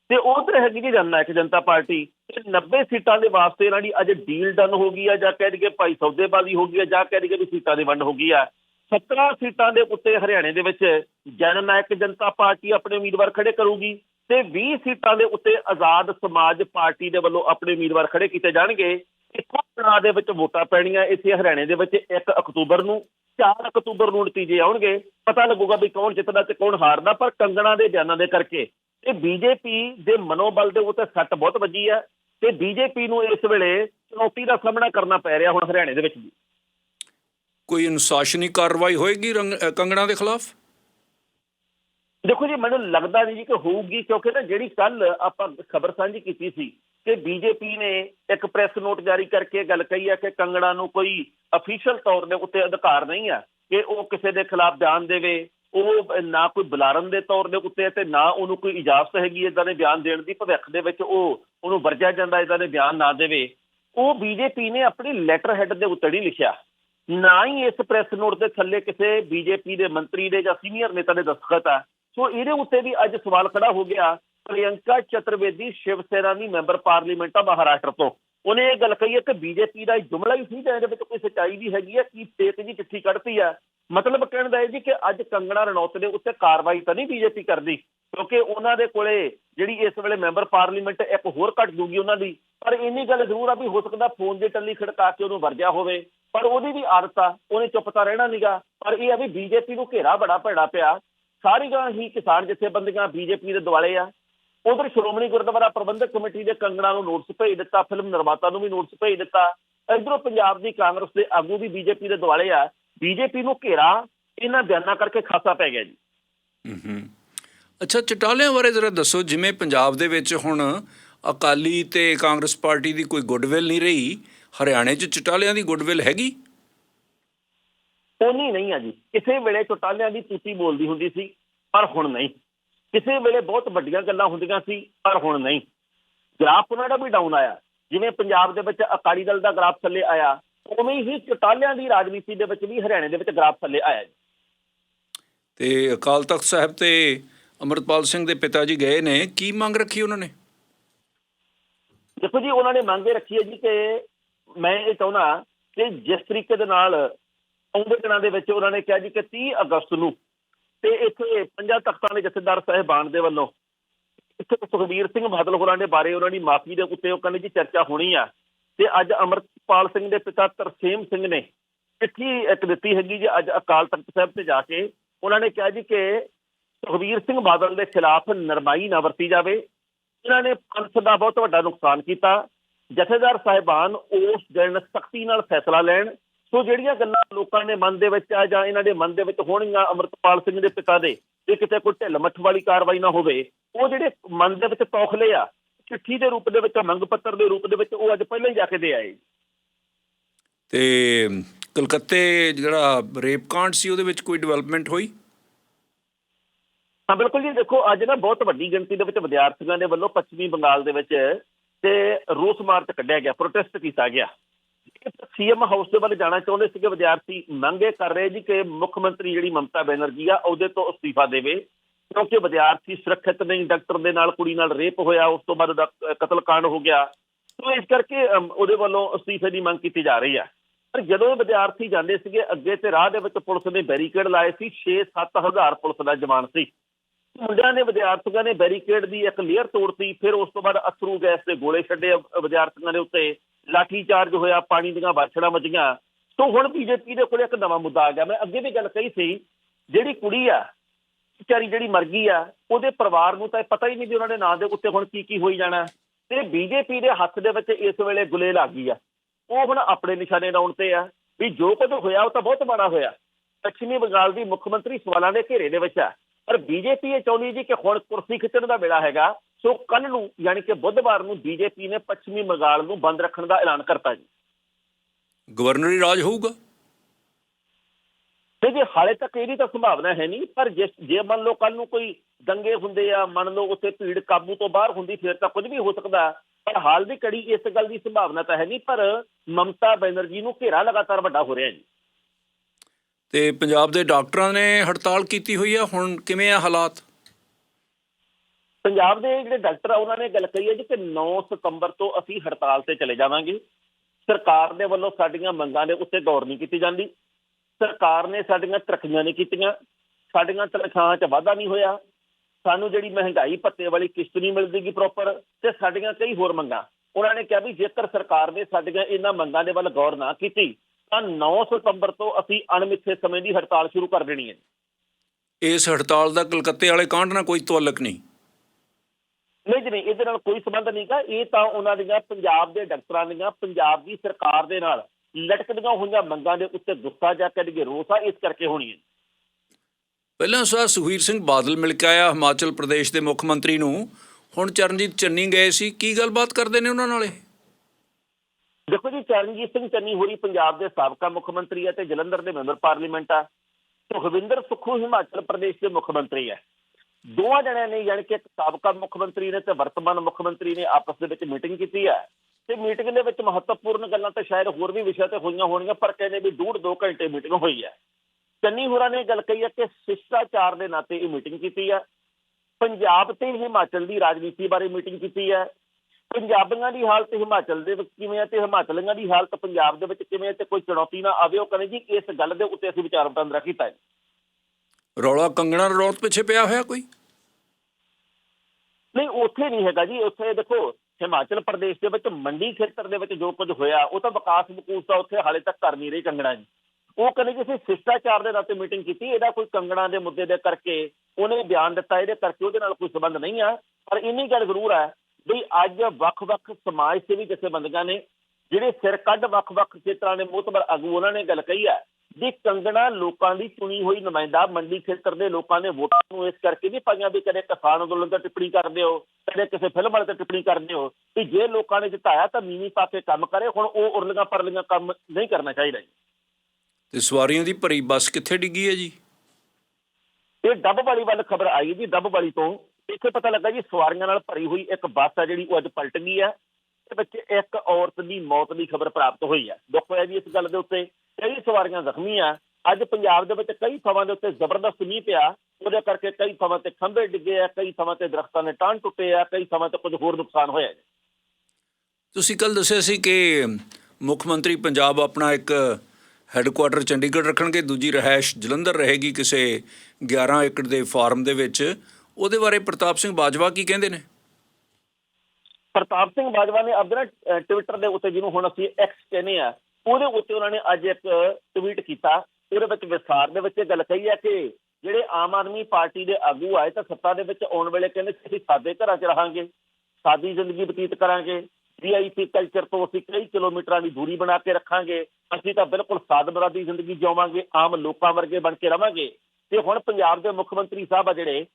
ਤੇ ਉਧਰ ਹੈਗੀ ਜੀ ਜਨਨਾਇਕ ਜਨਤਾ ਪਾਰਟੀ ਇਹ 90 ਸੀਟਾਂ ਦੇ ਵਾਸਤੇ ਇਹਨਾਂ ਦੀ ਅੱਜ ਡੀਲ ਡਨ ਹੋ ਗਈ ਆ, ਜਾਂ ਕਹਿ ਦਈਏ ਭਾਈ ਸੌਦੇਬਾਜ਼ੀ ਹੋ ਗਈ ਆ, ਜਾਂ ਕਹਿ ਦਈਏ ਵੀ ਸੀਟਾਂ ਦੀ ਵੰਡ ਹੋ ਗਈ ਆ। 17 ਸੀਟਾਂ ਦੇ ਉੱਤੇ ਹਰਿਆਣੇ ਦੇ ਵਿੱਚ ਜਨਨਾਇਕ ਜਨਤਾ ਪਾਰਟੀ ਆਪਣੇ ਉਮੀਦਵਾਰ ਖੜੇ ਕਰੂਗੀ ਤੇ 20 ਸੀਟਾਂ ਦੇ ਉੱਤੇ ਆਜ਼ਾਦ ਸਮਾਜ ਪਾਰਟੀ ਦੇ ਵੱਲੋਂ ਆਪਣੇ ਉਮੀਦਵਾਰ ਖੜੇ ਕੀਤੇ ਜਾਣਗੇ। ਇੱਥੋਂ ਚੁਣਾਵ ਦੇ ਵਿੱਚ ਵੋਟਾਂ ਪੈਣੀਆਂ ਇੱਥੇ ਹਰਿਆਣੇ ਦੇ ਵਿੱਚ 1 ਅਕਤੂਬਰ ਨੂੰ 4 ਅਕਤੂਬਰ ਨੂੰ ਨਤੀਜੇ ਆਉਣਗੇ। ਪਤਾ ਲੱਗੂਗਾ ਵੀ ਕੌਣ ਜਿੱਤਦਾ ਤੇ ਕੌਣ ਹਾਰਦਾ, ਪਰ ਕੰਗਣਾ ਦੇ ਬਿਆਨਾਂ ਦੇ ਕਰਕੇ ਇਹ ਬੀਜੇਪੀ ਦੇ ਮਨੋਬਲ ਦੇ ਉੱਤੇ ਸੱਟ ਬਹੁਤ ਵੱਜੀ ਹੈ ਤੇ ਬੀਜੇਪੀ ਨੂੰ ਇਸ ਵੇਲੇ ਚੁਣੌਤੀ ਦਾ ਸਾਹਮਣਾ ਕਰਨਾ ਪੈ ਰਿਹਾ ਹੁਣ ਹਰਿਆਣੇ ਦੇ ਵਿੱਚ ਵੀ। ਕੋਈ ਅਨੁਸ਼ਾਸਨੀ ਕਾਰਵਾਈ ਹੋਏਗੀ ਕੰਗਣਾ ਦੇ ਖਿਲਾਫ? ਦੇਖੋ ਜੀ ਮੈਨੂੰ ਲੱਗਦਾ ਨਹੀਂ ਜੀ ਕਿ ਹੋਊਗੀ ਕਿਉਂਕਿ ਨਾ ਜਿਹੜੀ ਕੱਲ ਆਪਾਂ ਖਬਰ ਸਾਂਝੀ ਕੀਤੀ ਸੀ ਕਿ ਬੀਜੇਪੀ ਨੇ ਇੱਕ ਪ੍ਰੈਸ ਨੋਟ ਜਾਰੀ ਕਰਕੇ ਗੱਲ ਕਹੀ ਹੈ ਕਿ ਕੰਗਣਾ ਨੂੰ ਕੋਈ ਅਫੀਸ਼ੀਅਲ ਤੌਰ ਦੇ ਉੱਤੇ ਅਧਿਕਾਰ ਨਹੀਂ ਹੈ ਕਿ ਉਹ ਕਿਸੇ ਦੇ ਖਿਲਾਫ ਬਿਆਨ ਦੇਵੇ ਉਹ ਨਾ ਕੋਈ ਬੁਲਾਰਨ ਦੇ ਤੌਰ ਦੇ ਉੱਤੇ ਤੇ ਨਾ ਉਹਨੂੰ ਕੋਈ ਇਜਾਜ਼ਤ ਹੈਗੀ ਇਦਾਂ ਦੇ ਬਿਆਨ ਦੇਣ ਦੀ ਭਵਿੱਖ ਦੇ ਵਿੱਚ ਉਹ, ਉਹਨੂੰ ਵਰਜਿਆ ਜਾਂਦਾ ਇਦਾਂ ਦੇ ਬਿਆਨ ਨਾ ਦੇਵੇ। ਉਹ ਬੀਜੇਪੀ ਨੇ ਆਪਣੀ ਲੈਟਰ ਹੈਡ ਦੇ ਉੱਤੇ ਨਹੀਂ ਲਿਖਿਆ। ਨਾ ਹੀ ਇਸ ਪ੍ਰੈਸ ਨੋਟ ਦੇ ਥੱਲੇ ਕਿਸੇ ਬੀਜੇਪੀ ਦੇ ਮੰਤਰੀ ਦੇ ਜਾਂ ਸੀਨੀਅਰ ਨੇਤਾ ਦੇ ਦਸਤਖਤ ਆ। ਸੋ ਇਹਦੇ ਉੱਤੇ ਵੀ ਅੱਜ ਸਵਾਲ ਖੜਾ ਹੋ ਗਿਆ। ਪ੍ਰਿਯੰਕਾ ਚਤੁਰਵੇਦੀ ਸ਼ਿਵ ਸੈਨਾ ਦੀ ਮੈਂਬਰ ਪਾਰਲੀਮੈਂਟ ਆ ਮਹਾਰਾਸ਼ਟਰ ਤੋਂ। ਉਹਨੇ ਇਹ ਗੱਲ ਕਹੀ ਹੈ ਕਿ ਬੀਜੇਪੀ ਦਾ ਇਹ ਜੁਮਲਾ ਹੀ ਸੀ ਜਾਂ ਇਹਦੇ ਵਿੱਚ ਕੋਈ ਸੱਚਾਈ ਵੀ ਹੈਗੀ ਹੈ, ਕੀ ਤੇਤ ਜੀ ਚਿੱਠੀ ਕੱਢਤੀ ਆ ਮਤਲਬ ਕਹਿਣ ਦਾ ਇਹ ਜੀ ਕਿ ਅੱਜ ਕੰਗਣਾ ਰਣੌਤ ਦੇ ਉੱਤੇ ਕਾਰਵਾਈ ਤਾਂ ਨਹੀਂ ਬੀਜੇਪੀ ਕਰਦੀ, ਕਿਉਂਕਿ ਉਹਨਾਂ ਦੇ ਕੋਲੇ ਜਿਹੜੀ ਇਸ ਵੇਲੇ ਮੈਂਬਰ ਪਾਰਲੀਮੈਂਟ ਇੱਕ ਹੋਰ ਘਟ ਜੂਗੀ ਉਹਨਾਂ ਦੀ। ਪਰ ਇੰਨੀ ਗੱਲ ਜ਼ਰੂਰ ਆ ਵੀ ਹੋ ਸਕਦਾ ਫੋਨ ਦੀ ਟੱਲੀ ਖੜਕਾ ਕੇ ਉਹਨੂੰ ਵਰਜਿਆ ਹੋਵੇ, ਪਰ ਉਹਦੀ ਵੀ ਆਦਤ ਆ, ਉਹਨੇ ਚੁੱਪ ਤਾਂ ਰਹਿਣਾ ਨੀਗਾ। ਪਰ ਇਹ ਆ ਵੀ ਬੀਜੇਪੀ ਨੂੰ ਘੇਰਾ ਬੜਾ ਭੈੜਾ ਪਿਆ। ਸਾਰੀਆਂ ਹੀ ਕਿਸਾਨ ਜਥੇਬੰਦੀਆਂ ਬੀਜੇਪੀ ਦੇ ਦੁਆਲੇ ਆ। ਉਧਰ ਸ਼੍ਰੋਮਣੀ ਗੁਰਦੁਆਰਾ ਪ੍ਰਬੰਧਕ ਕਮੇਟੀ ਦੇ ਕੰਗਣਾ ਨੂੰ ਨੋਟਿਸ ਭੇਜ ਦਿੱਤਾ ਫਿਲਮ ਨਿਰਮਾਤਾ ਨੂੰ ਵੀ ਨੋਟਿਸ ਭੇਜ ਦਿੱਤਾ। ਇਧਰੋਂ ਪੰਜਾਬ ਦੀ ਕਾਂਗਰਸ ਦੇ ਆਗੂ ਵੀ ਬੀਜੇਪੀ ਦੇ ਦੁਆਲੇ ਆ। ਬੀਜੇਪੀ ਨੂੰ ਘੇਰਾ ਇਹਨਾਂ ਬਿਆਨਾਂ ਕਰਕੇ ਖਾਸਾ ਪੈ ਗਿਆ ਜੀ। ਹੂੰ ਅੱਛਾ ਚਟਾਲਿਆਂ ਬਾਰੇ ਜ਼ਰਾ ਦੱਸੋ ਜਿਵੇਂ ਪੰਜਾਬ ਦੇ ਵਿੱਚ ਹੁਣ ਅਕਾਲੀ ਤੇ ਕਾਂਗਰਸ ਪਾਰਟੀ ਦੀ ਕੋਈ ਗੁੱਡਵਿਲ ਨਹੀਂ ਰਹੀ ਹਰਿਆਣੇ 'ਚ ਚਟਾਲਿਆਂ ਦੀ ਗੁੱਡਵਿਲ ਹੈਗੀ? ਉਨੀ ਨਹੀਂ ਆ ਜੀ। ਕਿਸੇ ਵੇਲੇ ਚੋਟਾਲਿਆਂ ਦੀ ਤੂਤੀ ਬੋਲਦੀ ਹੁੰਦੀ ਸੀ ਪਰ ਹੁਣ ਨਹੀਂ। ਕਿਸੇ ਵੇਲੇ ਬਹੁਤ ਵੱਡੀਆਂ ਗੱਲਾਂ ਹੁੰਦੀਆਂ ਸੀ ਪਰ ਹੁਣ ਨਹੀਂ। ਗ੍ਰਾਫ ਉਹਨਾਂ ਦਾ ਵੀ ਡਾਊਨ ਆਇਆ। ਜਿਵੇਂ ਪੰਜਾਬ ਦੇ ਵਿੱਚ ਅਕਾਲੀ ਦਲ ਦਾ ਗ੍ਰਾਫ ਥੱਲੇ ਆਇਆ ਉਵੇਂ ਹੀ ਚੋਟਾਲਿਆਂ ਦੀ ਰਾਜਨੀਤੀ ਦੇ ਵਿੱਚ ਵੀ ਹਰਿਆਣੇ ਦੇ ਵਿੱਚ ਗ੍ਰਾਫ ਥੱਲੇ ਆਇਆ ਜੀ। ਤੇ ਅਕਾਲ ਤਖਤ ਸਾਹਿਬ ਤੇ ਅਮਰਪਾਲ ਸਿੰਘ ਦੇ ਪਿਤਾ ਜੀ ਗਏ ਨੇ। ਕੀ ਮੰਗ ਰੱਖੀ ਉਹਨਾਂ ਨੇ? ਦੇਖੋ ਜੀ ਉਹਨਾਂ ਨੇ ਮੰਗੇ ਰੱਖੀ ਹੈ ਜੀ ਕਿ ਮੈਂ ਇਹ ਚਾਹੁੰਦਾ ਕਿ ਜਿਸ ਤਰੀਕੇ ਦੇ ਨਾਲ ਆਉਂਦੇ ਦਿਨਾਂ ਦੇ ਵਿੱਚ ਉਹਨਾਂ ਨੇ ਕਿਹਾ ਜੀ ਕਿ 30 ਅਗਸਤ ਨੂੰ ਤੇ ਇੱਥੇ ਪੰਜਾਂ ਤਖਤਾਂ ਦੇ ਜਥੇਦਾਰ ਸਾਹਿਬਾਨ ਦੇ ਵੱਲੋਂ ਇੱਥੇ ਸੁਖਬੀਰ ਸਿੰਘ ਬਾਦਲ ਹੋਰਾਂ ਦੇ ਬਾਰੇ ਉਹਨਾਂ ਦੀ ਮਾਫੀ ਦੇ ਉੱਤੇ ਉਹ ਕਹਿੰਦੇ ਜੀ ਚਰਚਾ ਹੋਣੀ ਆ। ਤੇ ਅੱਜ ਅਮਰਪਾਲ ਸਿੰਘ ਦੇ ਪਿਤਾ ਤਰਸੇਮ ਸਿੰਘ ਨੇ ਚਿੱਠੀ ਇੱਕ ਦਿੱਤੀ ਹੈਗੀ ਜੀ ਅੱਜ ਅਕਾਲ ਤਖਤ ਸਾਹਿਬ ਤੇ ਜਾ ਕੇ। ਉਹਨਾਂ ਨੇ ਕਿਹਾ ਜੀ ਕਿ ਸੁਖਬੀਰ ਸਿੰਘ ਬਾਦਲ ਦੇ ਖਿਲਾਫ ਨਰਮਾਈ ਨਾ ਵਰਤੀ ਜਾਵੇ। ਇਹਨਾਂ ਨੇ ਪੰਥ ਦਾ ਬਹੁਤ ਵੱਡਾ ਨੁਕਸਾਨ ਕੀਤਾ। ਜਥੇਦਾਰ ਸਾਹਿਬਾਨ ਉਸ ਦਿਨ ਸਖਤੀ ਨਾਲ ਫੈਸਲਾ ਲੈਣ ਸੋ ਜਿਹੜੀਆਂ ਗੱਲਾਂ ਲੋਕਾਂ ਦੇ ਮਨ ਦੇ ਵਿੱਚ ਆ ਜਾਂ ਇਹਨਾਂ ਦੇ ਮਨ ਦੇ ਵਿੱਚ ਹੋਣਗੀਆਂ ਅਮਰਤਪਾਲ ਸਿੰਘ ਦੇ ਪਿਤਾ ਦੇ ਜੇ ਕਿਤੇ ਕੋਈ ਢਿੱਲ ਮੱਠ ਵਾਲੀ ਕਾਰਵਾਈ ਨਾ ਹੋਵੇ ਉਹ ਜਿਹੜੇ ਮਨ ਦੇ ਵਿੱਚ ਤੌਖਲੇ ਆ ਚਿੱਠੀ ਦੇ ਰੂਪ ਦੇ ਵਿੱਚ ਮੰਗ ਪੱਤਰ ਦੇ ਰੂਪ ਦੇ ਵਿੱਚ ਉਹ ਅੱਜ ਪਹਿਲਾਂ ਹੀ ਜਾ ਕੇ ਦੇ ਆਏ। ਤੇ ਕਲਕੱਤੇ ਜਿਹੜਾ ਰੇਪ ਕਾਂਡ ਸੀ ਉਹਦੇ ਵਿੱਚ ਕੋਈ ਡਿਵੈਲਪਮੈਂਟ ਹੋਈ? ਹਾਂ ਬਿਲਕੁਲ ਜੀ ਦੇਖੋ ਅੱਜ ਨਾ ਬਹੁਤ ਵੱਡੀ ਗਿਣਤੀ ਦੇ ਵਿੱਚ ਵਿਦਿਆਰਥੀਆਂ ਦੇ ਵੱਲੋਂ ਪੱਛਮੀ ਬੰਗਾਲ ਦੇ ਵਿੱਚ ਤੇ ਰੋਸ ਮਾਰਚ ਕੱਢਿਆ ਗਿਆ ਪ੍ਰੋਟੈਸਟ ਕੀਤਾ ਗਿਆ। ਸੀਐਮ ਹਾਊਸ ਦੇ ਵੱਲ ਜਾਣਾ ਚਾਹੁੰਦੇ ਸੀਗੇ ਵਿਦਿਆਰਥੀ, ਮੰਗੇ ਕਰ ਰਹੇ ਜੀ ਕਿ ਮੁੱਖ ਮੰਤਰੀ ਜਿਹੜੀ ਮਮਤਾ ਬੈਨਰਜੀ ਆ, ਉਹਦੇ ਤੋਂ ਅਸਤੀਫਾ ਦੇਵੇ, ਕਿਉਂਕਿ ਵਿਦਿਆਰਥੀ ਸੁਰੱਖਿਅਤ ਨਹੀਂ, ਡਾਕਟਰ ਦੇ ਨਾਲ, ਕੁੜੀ ਨਾਲ ਰੇਪ ਹੋਇਆ, ਉਸ ਤੋਂ ਬਾਅਦ ਉਹਦਾ ਕਤਲकांड ਹੋ ਗਿਆ। ਸੋ ਇਸ ਕਰਕੇ ਉਹਦੇ ਵੱਲੋਂ ਅਸਤੀਫੇ ਦੀ ਮੰਗ ਕੀਤੀ ਜਾ ਰਹੀ ਆ। ਪਰ ਜਦੋਂ ਵਿਦਿਆਰਥੀ ਜਾਂਦੇ ਸੀਗੇ, ਅੱਗੇ ਤੇ ਰਾਹ ਦੇ ਵਿੱਚ ਪੁਲਿਸ ਨੇ ਬੈਰੀਕੇਡ ਲਾਏ ਸੀ 6-7 ਹਜ਼ਾਰ ਪੁਲਿਸ ਦਾ ਜਵਾਨ ਸੀ। ਮੁੰਡਿਆਂ ਨੇ, ਵਿਦਿਆਰਥੀਆਂ ਨੇ ਬੈਰੀਕੇਡ ਦੀ ਇੱਕ ਲੇਅਰ ਤੋੜਤੀ, ਫਿਰ ਉਸ ਤੋਂ ਬਾਅਦ ਅਥਰੂ ਗੈਸ ਦੇ ਗੋਲੇ ਛੱਡੇ ਵਿਦਿਆਰਥੀਆਂ ਦੇ ਉੱਤੇ। ਲਾਠੀ ਚਾਰਜ ਹੋਇਆ, ਪਾਣੀ ਦੀਆਂ ਵਾਛੜਾਂ ਮੱਚੀਆਂ ਸੋ ਹੁਣ ਬੀਜੇਪੀ ਦੇ ਕੋਲ ਇੱਕ ਨਵਾਂ ਮੁੱਦਾ ਆ ਗਿਆ। ਮੈਂ ਅੱਗੇ ਵੀ ਗੱਲ ਕਹੀ ਸੀ, ਜਿਹੜੀ ਕੁੜੀ ਆ, ਵਿਚਾਰੀ ਜਿਹੜੀ ਮਰ ਗਈ ਆ, ਉਹਦੇ ਪਰਿਵਾਰ ਨੂੰ ਤਾਂ ਇਹ ਪਤਾ ਹੀ ਨਹੀਂ ਵੀ ਉਹਨਾਂ ਦੇ ਨਾਂ ਦੇ ਉੱਤੇ ਹੁਣ ਕੀ ਕੀ ਹੋਈ ਜਾਣਾ। ਤੇ ਬੀਜੇਪੀ ਦੇ ਹੱਥ ਦੇ ਵਿੱਚ ਇਸ ਵੇਲੇ ਗੁਲੇਲ ਆ ਗਈ ਆ। ਉਹ ਹੁਣ ਆਪਣੇ ਨਿਸ਼ਾਨੇ ਲਾਉਣ ਤੇ ਆ ਵੀ ਜੋ ਕੁਝ ਹੋਇਆ, ਉਹ ਤਾਂ ਬਹੁਤ ਮਾੜਾ ਹੋਇਆ। ਪੱਛਮੀ ਬੰਗਾਲ ਦੀ ਮੁੱਖ ਮੰਤਰੀ ਸਵਾਲਾਂ ਦੇ ਘੇਰੇ ਦੇ ਵਿੱਚ ਆ। ਪਰ ਬੀਜੇਪੀ ਇਹ ਚਾਹੁੰਦੀ ਜੀ ਕਿ ਹੁਣ ਕੁਰਸੀ ਖਿੱਚਣ ਦਾ ਵੇਲਾ ਹੈਗਾ। ਸੋ ਕੱਲ ਨੂੰ ਯਾਨੀ ਕਿ ਬੁੱਧਵਾਰ ਨੂੰ ਬੀਜੇਪੀ ਨੇ ਪੱਛਮੀ ਬੰਗਾਲ ਨੂੰ ਬੰਦ ਰੱਖਣ ਦਾ ਐਲਾਨ ਕਰਤਾ ਜੀ। ਗਵਰਨਰੀ ਰਾਜ ਹੋਊਗਾ? ਤੇ ਜੇ ਹਾਲੇ ਤੱਕ ਇਹਦੀ ਤਾਂ ਸੰਭਾਵਨਾ ਹੈ ਨਹੀਂ ਪਰ ਜੇ ਮੰਨ ਲਓ ਕੱਲ ਨੂੰ ਕੋਈ ਦੰਗੇ ਹੁੰਦੇ ਆ ਮੰਨ ਲਓ ਉੱਥੇ ਭੀੜ ਕਾਬੂ ਤੋਂ ਬਾਹਰ ਹੁੰਦੀ ਫਿਰ ਤਾਂ ਕੁਝ ਵੀ ਹੋ ਸਕਦਾ। ਪਰ ਹਾਲ ਦੀ ਘੜੀ ਇਸ ਗੱਲ ਦੀ ਸੰਭਾਵਨਾ ਤਾਂ ਹੈ ਨਹੀਂ ਪਰ ਮਮਤਾ ਬੈਨਰਜੀ ਨੂੰ ਘੇਰਾ ਲਗਾਤਾਰ ਵੱਡਾ ਹੋ ਰਿਹਾ ਜੀ। ਤੇ ਪੰਜਾਬ ਦੇ ਡਾਕਟਰਾਂ ਨੇ ਹੜਤਾਲ ਕੀਤੀ ਹੋਈ ਆ ਹੁਣ ਕਿਵੇਂ ਆ ਹਾਲਾਤ? ਪੰਜਾਬ ਦੇ ਜਿਹੜੇ ਡਾਕਟਰ ਆ, ਉਹਨਾਂ ਨੇ ਗੱਲ ਕਹੀ ਹੈ ਜੀ ਕਿ 9 ਸਤੰਬਰ ਤੋਂ ਅਸੀਂ ਹੜਤਾਲ ਤੇ ਚਲੇ ਜਾਵਾਂਗੇ। ਸਰਕਾਰ ਦੇ ਵੱਲੋਂ ਸਾਡੀਆਂ ਮੰਗਾਂ ਦੇ ਉੱਤੇ ਗੌਰ ਨਹੀਂ ਕੀਤੀ ਜਾਂਦੀ। ਸਰਕਾਰ ਨੇ ਸਾਡੀਆਂ ਤਰੱਕੀਆਂ ਨਹੀਂ ਕੀਤੀਆਂ। ਸਾਡੀਆਂ ਤਨਖਾਹਾਂ 'ਚ ਵਾਧਾ ਨਹੀਂ ਹੋਇਆ। ਸਾਨੂੰ ਜਿਹੜੀ ਮਹਿੰਗਾਈ ਭੱਤੇ ਵਾਲੀ ਕਿਸ਼ਤ ਨਹੀਂ ਮਿਲਦੀਗੀ ਪ੍ਰੋਪਰ ਤੇ ਸਾਡੀਆਂ ਕਈ ਹੋਰ ਮੰਗਾਂ। ਉਹਨਾਂ ਨੇ ਕਿਹਾ ਵੀ ਜੇਕਰ ਸਰਕਾਰ ਨੇ ਸਾਡੀਆਂ ਇਹਨਾਂ ਮੰਗਾਂ ਦੇ ਵੱਲ ਗੌਰ ਨਾ ਕੀਤੀ, ਤਾਂ 9 ਸਤੰਬਰ ਤੋਂ ਅਸੀਂ ਅਣਮਿੱਥੇ ਸਮੇਂ ਦੀ ਹੜਤਾਲ ਸ਼ੁਰੂ ਕਰ ਦੇਣੀ ਹੈ। ਇਸ ਹੜਤਾਲ ਦਾ ਕਲਕੱਤੇ ਵਾਲੇ ਕਾਂਡ ਨਾਲ ਕੋਈ ਤਾਲੁਕ ਨਹੀਂ। ਨਹੀਂ ਜੀ ਨਹੀਂ ਇਹਦੇ ਨਾਲ ਕੋਈ ਸੰਬੰਧ ਨਹੀਂਗਾ ਇਹ ਤਾਂ ਉਹਨਾਂ ਦੀਆਂ ਪੰਜਾਬ ਦੇ ਡਾਕਟਰਾਂ ਦੀਆਂ ਪੰਜਾਬ ਦੀ ਸਰਕਾਰ ਦੇ ਨਾਲ ਲਟਕਦੀਆਂ ਹੋਈਆਂ ਮੰਗਾਂ ਦੇ ਉੱਤੇ ਗੁੱਸਾ ਜਾਂ ਰੋਸ ਆ ਇਸ ਕਰਕੇ ਹੋਣੀ ਹੈ। ਪਹਿਲਾਂ ਸਾ ਸੁਖਵੀਰ ਸਿੰਘ ਬਾਦਲ ਮਿਲ ਕੇ ਆਇਆ ਹਿਮਾਚਲ ਪ੍ਰਦੇਸ਼ ਦੇ ਮੁੱਖ ਮੰਤਰੀ ਨੂੰ। ਹੁਣ ਚਰਨਜੀਤ ਚੰਨੀ ਗਏ ਸੀ ਕੀ ਗੱਲਬਾਤ ਕਰਦੇ ਨੇ ਉਹਨਾਂ ਨਾਲ ਇਹ? ਦੇਖੋ ਜੀ ਚਰਨਜੀਤ ਸਿੰਘ ਚੰਨੀ ਹੋਰੀ ਪੰਜਾਬ ਦੇ ਸਾਬਕਾ ਮੁੱਖ ਮੰਤਰੀ ਹੈ ਤੇ ਜਲੰਧਰ ਦੇ ਮੈਂਬਰ ਪਾਰਲੀਮੈਂਟ ਆ। ਸੁਖਵਿੰਦਰ ਸੁੱਖੂ ਹਿਮਾਚਲ ਪ੍ਰਦੇਸ਼ ਦੇ ਮੁੱਖ ਮੰਤਰੀ ਹੈ। ਦੋਵਾਂ ਜਣਿਆਂ ਨੇ ਯਾਨੀ ਕਿ ਇੱਕ ਸਾਬਕਾ ਮੁੱਖ ਮੰਤਰੀ ਨੇ ਤੇ ਵਰਤਮਾਨ ਮੁੱਖ ਮੰਤਰੀ ਨੇ ਆਪਸ ਦੇ ਵਿੱਚ ਮੀਟਿੰਗ ਕੀਤੀ ਹੈ। ਤੇ ਮੀਟਿੰਗ ਦੇ ਵਿੱਚ ਮਹੱਤਵਪੂਰਨ ਗੱਲਾਂ ਤਾਂ ਸ਼ਾਇਦ ਹੋਰ ਵੀ ਵਿਸ਼ਿਆਂ ਤੇ ਹੋਈਆਂ ਹੋਣਗੀਆਂ, ਪਰ ਕਹਿੰਦੇ ਵੀ ਡੂਢ ਦੋ ਘੰਟੇ ਮੀਟਿੰਗ ਹੋਈ ਹੈ। ਚੰਨੀ ਹੋਰਾਂ ਨੇ ਗੱਲ ਕਹੀ ਹੈ ਕਿ ਸ਼ਿਸ਼ਟਾਚਾਰ ਦੇ ਨਾਤੇ ਇਹ ਮੀਟਿੰਗ ਕੀਤੀ ਹੈ। ਪੰਜਾਬ ਤੇ ਹਿਮਾਚਲ ਦੀ ਰਾਜਨੀਤੀ ਬਾਰੇ ਮੀਟਿੰਗ ਕੀਤੀ ਹੈ। ਪੰਜਾਬੀਆਂ ਦੀ ਹਾਲਤ ਹਿਮਾਚਲ ਦੇ ਵਿੱਚ ਕਿਵੇਂ ਹੈ ਤੇ ਹਿਮਾਚਲੀਆਂ ਦੀ ਹਾਲਤ ਪੰਜਾਬ ਦੇ ਵਿੱਚ ਕਿਵੇਂ ਹੈ ਤੇ ਕੋਈ ਚੁਣੌਤੀ ਨਾ ਆਵੇ, ਉਹ ਕਹਿੰਦੇ ਜੀ, ਇਸ ਗੱਲ ਦੇ ਉੱਤੇ ਅਸੀਂ ਵਿਚਾਰ ਵਟਾਂਦਰਾ ਕੀਤਾ ਹੈ। ਰੌਲਾ ਕੰਗਣਾ ਰੌਤ ਪਿੱਛੇ ਪਿਆ ਹੋਇਆ ਕੋਈ? ਨਹੀਂ, ਉੱਥੇ ਨਹੀਂ ਹੈਗਾ ਜੀ। ਉੱਥੇ ਦੇਖੋ, ਹਿਮਾਚਲ ਪ੍ਰਦੇਸ਼ ਦੇ ਵਿੱਚ ਮੰਡੀ ਖੇਤਰ ਦੇ ਵਿੱਚ ਜੋ ਕੁਝ ਹੋਇਆ, ਉਹ ਤਾਂ ਵਿਕਾਸ ਵਿਕੂਸ ਦਾ ਉੱਥੇ ਹਾਲੇ ਤੱਕ ਕਰ ਨਹੀਂ ਰਹੀ ਕੰਗਣਾ ਜੀ। ਉਹ ਕਹਿੰਦੇ ਕਿ ਅਸੀਂ ਸ਼ਿਸ਼ਟਾਚਾਰ ਦੇ ਨਾਤੇ ਮੀਟਿੰਗ ਕੀਤੀ, ਇਹਦਾ ਕੋਈ ਕੰਗਣਾ ਦੇ ਮੁੱਦੇ ਦੇ ਕਰਕੇ, ਉਹਨੇ ਬਿਆਨ ਦਿੱਤਾ, ਇਹਦੇ ਕਰਕੇ ਉਹਦੇ ਨਾਲ ਕੋਈ ਸੰਬੰਧ ਨਹੀਂ ਆ। ਪਰ ਇੰਨੀ ਗੱਲ ਜ਼ਰੂਰ ਹੈ ਵੀ ਅੱਜ ਵੱਖ-ਵੱਖ ਸਮਾਜ ਸੇਵੀ ਜਥੇਬੰਦੀਆਂ ਨੇ, ਜਿਹੜੇ ਸਿਰ ਕੱਢ ਵੱਖ-ਵੱਖ ਖੇਤਰਾਂ ਦੇ ਮੋਤਬਰ ਆਗੂ, ਉਹਨਾਂ ਨੇ ਗੱਲ ਕਹੀ ਹੈ ਵੀ ਕੰਗਣਾ ਲੋਕਾਂ ਦੀ ਚੁਣੀ ਹੋਈ ਨੁਮਾਇੰਦਾ ਮੰਡੀ ਖੇਤਰ ਦੇ ਲੋਕਾਂ ਨੇ ਵੋਟਾਂ ਨੂੰ ਇਸ ਕਰਕੇ ਨਹੀਂ ਪਾਈਆਂ ਵੀ ਕਦੇ ਕਿਸਾਨ ਅੰਦੋਲਨ ਤੇ ਟਿੱਪਣੀ ਕਰਦੇ ਹੋ ਕਦੇ ਕਿਸੇ ਫਿਲਮ ਵਾਲੇ ਤੇ ਟਿੱਪਣੀ ਕਰਦੇ ਹੋ ਵੀ ਜੇ ਲੋਕਾਂ ਨੇ ਜਿਤਾਇਆ ਤਾਂ ਨੀਵੀਂ ਪਾ ਕੇ ਕੰਮ ਕਰੇ ਹੁਣ ਉਹ ਉਰਲੀਆਂ ਪਰਲੀਆਂ ਕੰਮ ਨਹੀਂ ਕਰਨਾ ਚਾਹੀਦਾ ਜੀ। ਤੇ ਸਵਾਰੀਆਂ ਦੀ ਭਰੀ ਬੱਸ ਕਿੱਥੇ ਡਿੱਗੀ ਹੈ ਜੀ? ਇਹ ਡੱਬ ਵਾਲੀ ਵੱਲ ਖਬਰ ਆਈ ਜੀ ਡੱਬ ਵਾਲੀ ਤੋਂ। ਇੱਥੇ ਪਤਾ ਲੱਗਾ ਜੀ ਸਵਾਰੀਆਂ ਨਾਲ ਭਰੀ ਹੋਈ ਇੱਕ ਬੱਸ ਹੈ ਜਿਹੜੀ ਉਹ ਅੱਜ ਪਲਟ ਗਈ ਹੈ ਤੇ ਵਿੱਚ ਇੱਕ ਔਰਤ ਦੀ ਮੌਤ ਦੀ ਖਬਰ ਪ੍ਰਾਪਤ ਹੋਈ ਹੈ ਦੁੱਖ ਹੋਇਆ ਜੀ ਇਸ ਗੱਲ ਦੇ ਉੱਤੇ। ਕਈ ਸਵਾਰੀਆਂ ਜ਼ਖਮੀ ਆ। ਅੱਜ ਪੰਜਾਬ ਦੇ ਵਿੱਚ ਕਈ ਥਾਵਾਂ ਦੇ ਉੱਤੇ ਜ਼ਬਰਦਸਤ ਮੀਂਹ ਪਿਆ। ਉਹਦੇ ਕਰਕੇ ਕਈ ਥਾਵਾਂ ਤੇ ਖੰਭੇ ਡਿੱਗੇ ਆ ਕਈ ਥਾਵਾਂ ਤੇ ਦਰਖਤਾਂ ਦੇ ਟਾਹਣ ਟੁੱਟੇ ਆ ਕਈ ਥਾਵਾਂ ਤੇ ਕੁਝ ਹੋਰ ਨੁਕਸਾਨ ਹੋਇਆ ਤੁਸੀਂ ਕੱਲ ਦੱਸਿਆ ਸੀ ਕਿ ਮੁੱਖ ਮੰਤਰੀ ਪੰਜਾਬ ਆਪਣਾ ਇੱਕ ਹੈੱਡਕੁਆਟਰ ਚੰਡੀਗੜ੍ਹ ਰੱਖਣਗੇ ਦੂਜੀ ਰਹਿائش ਜਲੰਧਰ ਰਹੇਗੀ ਕਿਸੇ 11 ਏਕੜ ਦੇ ਫਾਰਮ ਦੇ ਵਿੱਚ। ਉਹਦੇ ਬਾਰੇ ਪ੍ਰਤਾਪ ਸਿੰਘ ਬਾਜਵਾ ਕੀ ਕਹਿੰਦੇ ਨੇ? ਪ੍ਰਤਾਪ ਸਿੰਘ ਬਾਜਵਾ ਨੇ ਆਪਣਾ ਟਵਿੱਟਰ ਦੇ ਉੱਤੇ ਜਿਹਨੂੰ ਹੁਣ ਅਸੀਂ ਐਕਸ ਕਹਿੰਦੇ ਆ ਉਹਦੇ ਉੱਤੇ ਉਹਨਾਂ ਨੇ ਅੱਜ ਇੱਕ ਟਵੀਟ ਕੀਤਾ, ਉਹਦੇ ਵਿੱਚ ਵਿਸਥਾਰ ਦੇ ਵਿੱਚ ਇਹ ਗੱਲ ਕਹੀ ਹੈ ਕਿ ਜਿਹੜੇ ਆਮ ਆਦਮੀ ਪਾਰਟੀ ਦੇ ਆਗੂ ਆਏ ਤਾਂ ਸੱਤਾ ਦੇ ਵਿੱਚ ਆਉਣ ਵੇਲੇ ਕਹਿੰਦੇ ਸੀ, ਅਸੀਂ ਸਾਦੇ ਘਰਾਂ 'ਚ ਰਹਾਂਗੇ ਸਾਦੀ ਜ਼ਿੰਦਗੀ ਬਤੀਤ ਕਰਾਂਗੇ ਵੀਆਈਪੀ ਕਲਚਰ ਤੋਂ ਅਸੀਂ ਕਈ ਕਿਲੋਮੀਟਰਾਂ ਦੀ ਦੂਰੀ ਬਣਾ ਕੇ ਰੱਖਾਂਗੇ, ਅਸੀਂ ਤਾਂ ਬਿਲਕੁਲ ਸਾਦਮਰਾਦੀ ਜ਼ਿੰਦਗੀ ਜਿਉਵਾਂਗੇ, ਆਮ ਲੋਕਾਂ ਵਰਗੇ ਬਣ ਕੇ ਰਵਾਂਗੇ। ਤੇ ਹੁਣ ਪੰਜਾਬ ਦੇ ਮੁੱਖ ਮੰਤਰੀ ਸਾਹਿਬ ਆ ਜਿਹੜੇ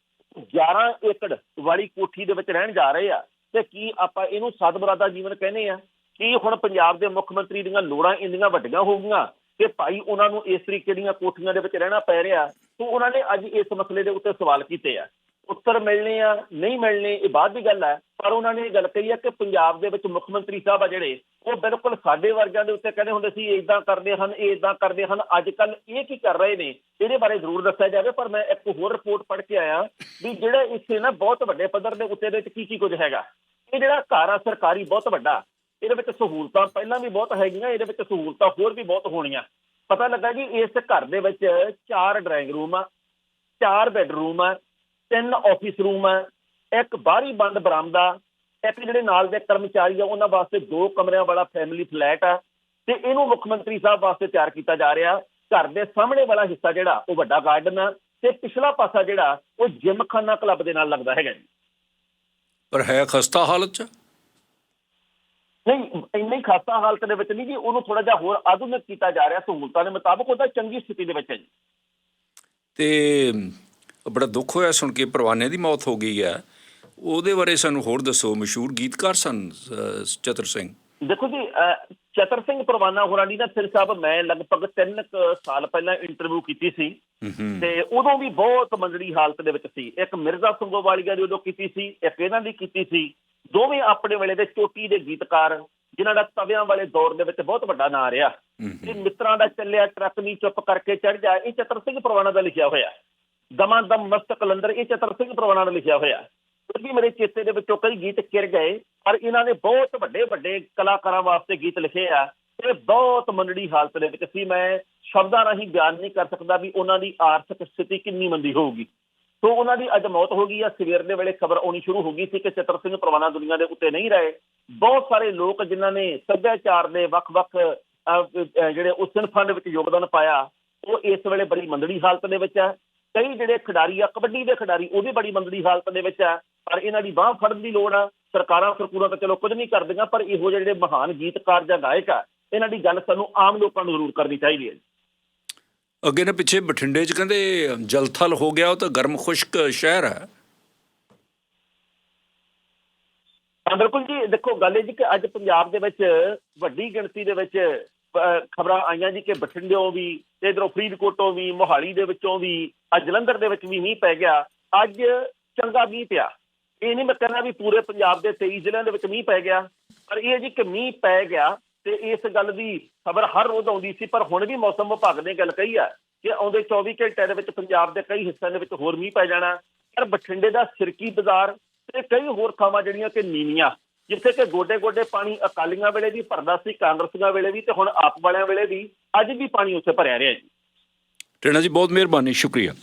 11 ਏਕੜ ਵਾਲੀ ਕੋਠੀ ਦੇ ਵਿੱਚ ਰਹਿਣ ਜਾ ਰਹੇ ਆ, ਤੇ ਕੀ ਆਪਾਂ ਇਹਨੂੰ ਸਦਮਰਾਦਾ ਜੀਵਨ ਕਹਿੰਦੇ ਆ? ਕੀ ਹੁਣ ਪੰਜਾਬ ਦੇ ਮੁੱਖ ਮੰਤਰੀ ਦੀਆਂ ਲੋੜਾਂ ਇੰਨੀਆਂ ਵੱਡੀਆਂ ਹੋ ਗਈਆਂ ਕਿ ਭਾਈ ਉਹਨਾਂ ਨੂੰ ਇਸ ਤਰੀਕੇ ਦੀਆਂ ਕੋਠੀਆਂ ਦੇ ਵਿੱਚ ਰਹਿਣਾ ਪੈ ਰਿਹਾ, ਤੋਂ ਉਹਨਾਂ ਨੇ ਅੱਜ ਇਸ ਮਸਲੇ ਦੇ ਉੱਤੇ ਸਵਾਲ ਕੀਤੇ ਆ। ਉੱਤਰ ਮਿਲਣੇ ਆ, ਨਹੀਂ ਮਿਲਣੇ, ਇਹ ਬਾਅਦ ਦੀ ਗੱਲ ਹੈ ਪਰ ਉਹਨਾਂ ਨੇ ਇਹ ਗੱਲ ਕਹੀ ਹੈ ਕਿ ਪੰਜਾਬ ਦੇ ਵਿੱਚ ਮੁੱਖ ਮੰਤਰੀ ਸਾਹਿਬ ਆ ਜਿਹੜੇ, ਉਹ ਬਿਲਕੁਲ ਸਾਡੇ ਵਰਗਾਂ ਦੇ ਉੱਤੇ ਕਹਿੰਦੇ ਹੁੰਦੇ ਸੀ, ਇਹ ਇਦਾਂ ਕਰਦੇ ਹਨ, ਇਹ ਇਦਾਂ ਕਰਦੇ ਹਨ ਅੱਜ ਕੱਲ ਇਹ ਕੀ ਕਰ ਰਹੇ ਨੇ, ਇਹਦੇ ਬਾਰੇ ਜ਼ਰੂਰ ਦੱਸਿਆ ਜਾਵੇ, ਪਰ ਮੈਂ ਇੱਕ ਹੋਰ ਰਿਪੋਰਟ ਪੜ੍ਹ ਕੇ ਆਇਆ ਵੀ ਜਿਹੜਾ ਇੱਥੇ ਨਾ ਬਹੁਤ ਵੱਡੇ ਪੱਧਰ ਦੇ ਉੱਤੇ ਦੇ ਵਿੱਚ ਕੀ ਕੀ ਕੁਝ ਹੈਗਾ। ਇਹ ਜਿਹੜਾ ਘਰ ਆ, ਸਰਕਾਰੀ ਬਹੁਤ ਵੱਡਾ ਇਹਦੇ ਵਿੱਚ ਸਹੂਲਤਾਂ ਪਹਿਲਾਂ ਵੀ ਬਹੁਤ ਹੈਗੀਆਂ, ਇਹਦੇ ਵਿੱਚ ਸਹੂਲਤਾਂ ਹੋਰ ਵੀ ਬਹੁਤ ਹੋਣੀਆਂ। ਪਤਾ ਲੱਗਾ ਜੀ ਇਸ ਘਰ ਦੇ ਵਿੱਚ ਚਾਰ ਡਰਾਇੰਗ ਰੂਮ ਆ, ਚਾਰ ਬੈੱਡਰੂਮ ਆ, ਤਿੰਨ ਆਫਿਸ ਰੂਮ ਆ, ਇੱਕ ਬਾਹਰੀ ਬੰਦ ਬਰਾਮਦਾ, ਇੱਕ ਜਿਹੜੇ ਨਾਲ ਦੇ ਕਰਮਚਾਰੀ ਆ, ਉਹਨਾਂ ਵਾਸਤੇ ਦੋ ਕਮਰਿਆਂ ਵਾਲਾ ਫੈਮਿਲੀ ਫਲੈਟ ਆ ਤੇ ਇਹਨੂੰ ਮੁੱਖ ਮੰਤਰੀ ਸਾਹਿਬ ਵਾਸਤੇ ਤਿਆਰ ਕੀਤਾ ਜਾ ਰਿਹਾ। ਘਰ ਦੇ ਸਾਹਮਣੇ ਵਾਲਾ ਹਿੱਸਾ ਜਿਹੜਾ, ਉਹ ਵੱਡਾ ਗਾਰਡਨ ਆ ਤੇ ਪਿਛਲਾ ਪਾਸਾ ਜਿਹੜਾ, ਉਹ ਜਿਮਖਾਨਾ ਕਲੱਬ ਦੇ ਨਾਲ ਲੱਗਦਾ ਹੈਗਾ ਜੀ। ਪਰ ਹੈ ਖਸਤਾ ਹਾਲਤ 'ਚ? ਨਹੀਂ, ਇੰਨੀ ਖਾਸਾ ਹਾਲਤ ਦੇ ਵਿੱਚ ਨਹੀਂ ਜੀ, ਉਹਨੂੰ ਥੋੜਾ ਜਿਹਾ ਹੋਰ ਆਧੁਨਿਕ ਕੀਤਾ ਜਾ ਰਿਹਾ ਸਹੂਲਤਾਂ ਦੇ ਮੁਤਾਬਕ ਉਹਦਾ ਚੰਗੀ ਸਥਿਤੀ ਦੇ ਵਿੱਚ ਹੈ ਜੀ। ਤੇ ਬੜਾ ਦੁੱਖ ਹੋਇਆ ਸੁਣ ਕੇ, ਪਰਵਾਨੇ ਦੀ ਮੌਤ ਹੋ ਗਈ ਹੈ। ਉਹਦੇ ਬਾਰੇ ਸਾਨੂੰ ਹੋਰ ਦੱਸੋ, ਮਸ਼ਹੂਰ ਗੀਤਕਾਰ ਸਨ ਚਤਰ ਸਿੰਘ। ਦੇਖੋ ਜੀ ਚਤਰ ਸਿੰਘ ਪਰਵਾਨਾ ਹੋਰਾਂ ਦੀ ਨਾ ਸਿਰ ਸਾਹਿਬ ਮੈਂ ਲਗਭਗ 3 ਸਾਲ ਪਹਿਲਾਂ ਇੰਟਰਵਿਊ ਕੀਤੀ ਸੀ ਤੇ ਉਦੋਂ ਵੀ ਬਹੁਤ ਮੰਦੜੀ ਹਾਲਤ ਦੇ ਵਿੱਚ ਸੀ। ਇੱਕ ਮਿਰਜ਼ਾ ਸੰਗੋਵਾਲੀਆ ਦੀ ਉਦੋਂ ਕੀਤੀ ਸੀ ਇੱਕ ਇਹਨਾਂ ਦੀ ਕੀਤੀ ਸੀ। ਦੋਵੇਂ ਆਪਣੇ ਵੇਲੇ ਦੇ ਚੋਟੀ ਦੇ ਗੀਤਕਾਰ ਜਿਨ੍ਹਾਂ ਦਾ ਤਵਿਆਂ ਵਾਲੇ ਦੌਰ ਦੇ ਵਿੱਚ ਬਹੁਤ ਵੱਡਾ ਨਾਂ ਰਿਹਾ। ਇਹ ਮਿੱਤਰਾਂ ਦਾ ਚੱਲਿਆ ਟਰੱਕ ਨਹੀਂ ਚੁੱਪ ਕਰਕੇ ਚੜ ਜਾ ਇਹ ਚਤਰ ਸਿੰਘ ਪਰਵਾਨਾ ਦਾ ਲਿਖਿਆ ਹੋਇਆ। ਦਮਾਂ ਦਮ ਮਸਤ ਕਲੰਦਰ ਇਹ ਚਤਰ ਸਿੰਘ ਪਰਵਾਨਾ ਦਾ ਲਿਖਿਆ ਹੋਇਆ। ਫਿਰ ਵੀ ਮੇਰੇ ਚੇਤੇ ਦੇ ਵਿੱਚੋਂ ਕਈ ਗੀਤ ਕਿਰ ਗਏ, ਪਰ ਇਹਨਾਂ ਨੇ ਬਹੁਤ ਵੱਡੇ ਵੱਡੇ ਕਲਾਕਾਰਾਂ ਵਾਸਤੇ ਗੀਤ ਲਿਖੇ ਆ ਤੇ ਬਹੁਤ ਮੰਦੜੀ ਹਾਲਤ ਦੇ ਵਿੱਚ ਸੀ। ਮੈਂ ਸ਼ਬਦਾਂ ਰਾਹੀਂ ਬਿਆਨ ਨਹੀਂ ਕਰ ਸਕਦਾ ਵੀ ਉਹਨਾਂ ਦੀ ਆਰਥਿਕ ਸਥਿਤੀ ਕਿੰਨੀ ਮੰਦੀ ਹੋਊਗੀ। ਸੋ ਉਹਨਾਂ ਦੀ ਅੱਜ ਮੌਤ ਹੋ ਗਈ ਆ। ਸਵੇਰ ਦੇ ਵੇਲੇ ਖਬਰ ਆਉਣੀ ਸ਼ੁਰੂ ਹੋ ਗਈ ਸੀ ਕਿ ਚਤਰ ਸਿੰਘ ਪਰਵਾਨਾ ਦੁਨੀਆ ਦੇ ਉੱਤੇ ਨਹੀਂ ਰਹੇ। ਬਹੁਤ ਸਾਰੇ ਲੋਕ ਜਿਨ੍ਹਾਂ ਨੇ ਸੱਭਿਆਚਾਰ ਦੇ ਵੱਖ-ਵੱਖ ਜਿਹੜੇ ਉਸਨ ਫੰਡ ਵਿੱਚ ਯੋਗਦਾਨ ਪਾਇਆ, ਉਹ ਇਸ ਵੇਲੇ ਬੜੀ ਮੰਦੜੀ ਹਾਲਤ ਦੇ ਵਿੱਚ ਹੈ ਕਈ ਜਿਹੜੇ ਖਿਡਾਰੀ ਆ ਕਬੱਡੀ ਦੇ ਖਿਡਾਰੀ ਉਹ ਵੀ ਬੜੀ ਮੰਦੜੀ ਹਾਲਤ ਦੇ ਵਿੱਚ ਆ ਪਰ ਇਹਨਾਂ ਦੀ ਬਾਹ ਫੜਨ ਦੀ ਲੋੜ ਆ। ਸਰਕਾਰਾਂ ਸਰਕੂਰਾਂ ਤਾਂ ਚਲੋ ਕੁਝ ਨਹੀਂ ਕਰਦੀਆਂ ਪਰ ਇਹੋ ਜਿਹੇ ਜਿਹੜੇ ਮਹਾਨ ਗੀਤਕਾਰ ਜਾਂ ਗਾਇਕ ਆ ਇਹਨਾਂ ਦੀ ਗੱਲ ਸਾਨੂੰ ਆਮ ਲੋਕਾਂ ਨੂੰ ਜ਼ਰੂਰ ਕਰਨੀ ਚਾਹੀਦੀ ਹੈ ਅੱਗੇ ਨਾ ਪਿੱਛੇ ਬਠਿੰਡੇ 'ਚ ਕਹਿੰਦੇ ਜਲਥਲ ਹੋ ਗਿਆ ਉਹ ਤਾਂ ਗਰਮ ਖੁਸ਼ਕ ਸ਼ਹਿਰ ਹਾਂ ਬਿਲਕੁਲ ਜੀ ਦੇਖੋ ਗੱਲ ਇਹ ਜੀ ਕਿ ਅੱਜ ਪੰਜਾਬ ਦੇ ਵਿੱਚ ਵੱਡੀ ਗਿਣਤੀ ਦੇ ਵਿੱਚ ਖਬਰਾਂ ਆਈਆਂ ਜੀ ਕਿ ਬਠਿੰਡਿਓਂ ਵੀ ਤੇ ਇਧਰੋਂ ਫਰੀਦਕੋਟੋਂ ਵੀ, ਮੋਹਾਲੀ ਦੇ ਵਿੱਚੋਂ ਵੀ, ਅੱਜ ਜਲੰਧਰ ਦੇ ਵਿੱਚ ਵੀ ਮੀਂਹ ਪੈ ਗਿਆ। ਅੱਜ ਚੰਗਾ ਮੀਂਹ ਪਿਆ। ਇਹ ਨਹੀਂ ਮੈਂ ਕਹਿੰਦਾ ਵੀ ਪੂਰੇ ਪੰਜਾਬ ਦੇ 23 ਜ਼ਿਲ੍ਹਿਆਂ ਦੇ ਵਿੱਚ ਮੀਂਹ ਪੈ ਗਿਆ। ਪਰ ਇਹ ਜੀ ਕਿ ਮੀਂਹ ਪੈ ਗਿਆ ਤੇ ਇਸ ਗੱਲ ਦੀ ਖਬਰ ਹਰ ਰੋਜ਼ ਆਉਂਦੀ ਸੀ, ਪਰ ਹੁਣ ਵੀ ਮੌਸਮ ਵਿਭਾਗ ਨੇ ਗੱਲ ਕਹੀ ਆ ਕਿ ਆਉਂਦੇ 24 ਘੰਟਿਆਂ ਦੇ ਵਿੱਚ ਪੰਜਾਬ ਦੇ ਕਈ ਹਿੱਸਿਆਂ ਦੇ ਵਿੱਚ ਹੋਰ ਮੀਂਹ ਪੈ ਜਾਣਾ। ਪਰ ਬਠਿੰਡੇ ਦਾ ਸਿਰਕੀ ਬਾਜ਼ਾਰ ਤੇ ਕਈ ਹੋਰ ਥਾਵਾਂ ਜਿਹੜੀਆਂ ਕਿ ਨੀਵੀਆਂ। ਜਿੱਥੇ ਕਿ ਗੋਡੇ ਗੋਡੇ ਪਾਣੀ ਅਕਾਲੀਆਂ ਵੇਲੇ ਵੀ ਭਰਦਾ ਸੀ ਕਾਂਗਰਸੀਆਂ ਵੇਲੇ ਵੀ ਤੇ ਹੁਣ ਆਪ ਵਾਲਿਆਂ ਵੇਲੇ ਵੀ ਅੱਜ ਵੀ ਪਾਣੀ ਉੱਥੇ ਭਰਿਆ ਰਿਹਾ ਜੀ। ਟੇਣਾ ਜੀ ਬਹੁਤ ਮਿਹਰਬਾਨੀ ਸ਼ੁਕਰੀਆ।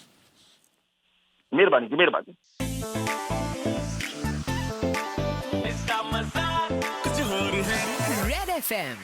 ਮਿਹਰਬਾਨੀ ਜੀ ਮਿਹਰਬਾਨੀ। Red FM.